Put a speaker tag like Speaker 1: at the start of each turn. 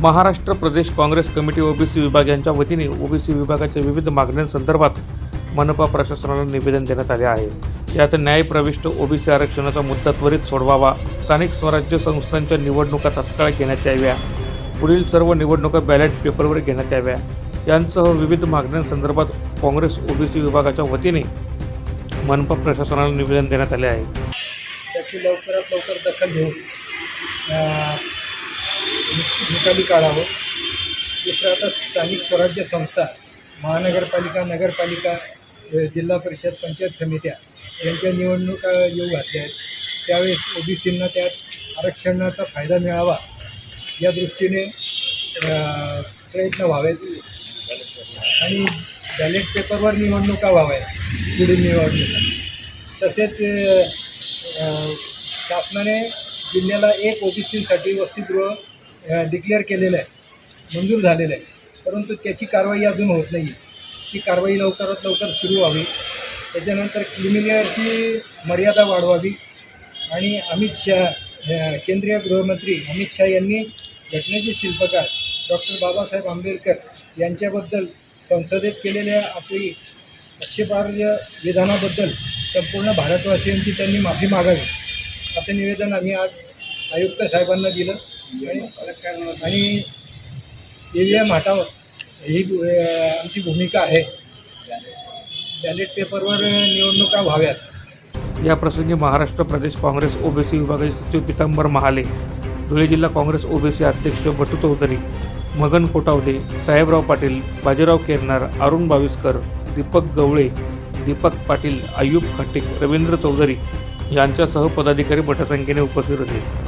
Speaker 1: महाराष्ट्र प्रदेश Congress committee OBC विभाग यांच्या वतीने ओबीसी विभागाच्या विविध मागण्यांसंदर्भात मनपा प्रशासनाला निवेदन देण्यात आले आहे. यात न्यायप्रविष्ट ओबीसी आरक्षणाचा मुद्दा त्वरित सोडवावा स्थानिक स्वराज्य संस्थांच्या निवडणुका तत्काळ घेण्यात याव्या पुढील सर्व निवडणुका बॅलेट पेपरवर घेण्यात याव्या यांसह विविध मागण्यांसंदर्भात काँग्रेस ओबीसी विभागाच्या वतीने मनपा प्रशासनाला निवेदन देण्यात आले आहे.
Speaker 2: त्याची लवकरात लवकर दखल घेऊन निकाली काढावं. दुसरं आता स्थानिक स्वराज्य संस्था महानगरपालिका नगरपालिका जिल्हा परिषद पंचायत समित्या यांच्या निवडणुका येऊ घातल्या आहेत. त्यावेळेस ओबीसींना त्यात आरक्षणाचा फायदा मिळावा या दृष्टीने प्रयत्न व्हावेत. आणि बॅलेट पेपरवर निवडणुका व्हाव्यात पुढील निवडणुका. तसेच शासनाने जिल्ह्याला एक ओबीसीसाठी वसतिगृह डिक्लेअर केलेलं आहे. मंजूर झालेलं आहे. परंतु त्याची कारवाई अजून होत नाही. ती कारवाई लवकरात लवकर सुरू व्हावी. त्याच्यानंतर क्रिमिलियरची मर्यादा वाढवावी. आणि अमित शहा केंद्रीय गृहमंत्री अमित शहा यांनी घटनेचे शिल्पकार डॉक्टर बाबासाहेब आंबेडकर यांच्याबद्दल संसदेत केलेल्या आपली आक्षेपार्ह विधानाबद्दल संपूर्ण भारतवासियांची त्यांनी माफी मागावी. असं निवेदन आम्ही आज आयुक्त साहेबांना दिलं. आणि आणि ई ही आमची भूमिका आहे. बॅलेट पेपरवर निवडणुका व्हाव्यात.
Speaker 1: या प्रसंगी महाराष्ट्र प्रदेश काँग्रेस ओबीसी विभागाचे सचिव पितांबर महाले धुळे जिल्हा काँग्रेस ओबीसी अध्यक्ष बटू चौधरी मगन कोटावदे साहेबराव पाटील बाजीराव केरनार अरुण बाविस्कर दीपक गवळे दीपक पाटील आयुब खटिक रवींद्र चौधरी यांच्यासह पदाधिकारी मोठ्या संख्येने उपस्थित होते.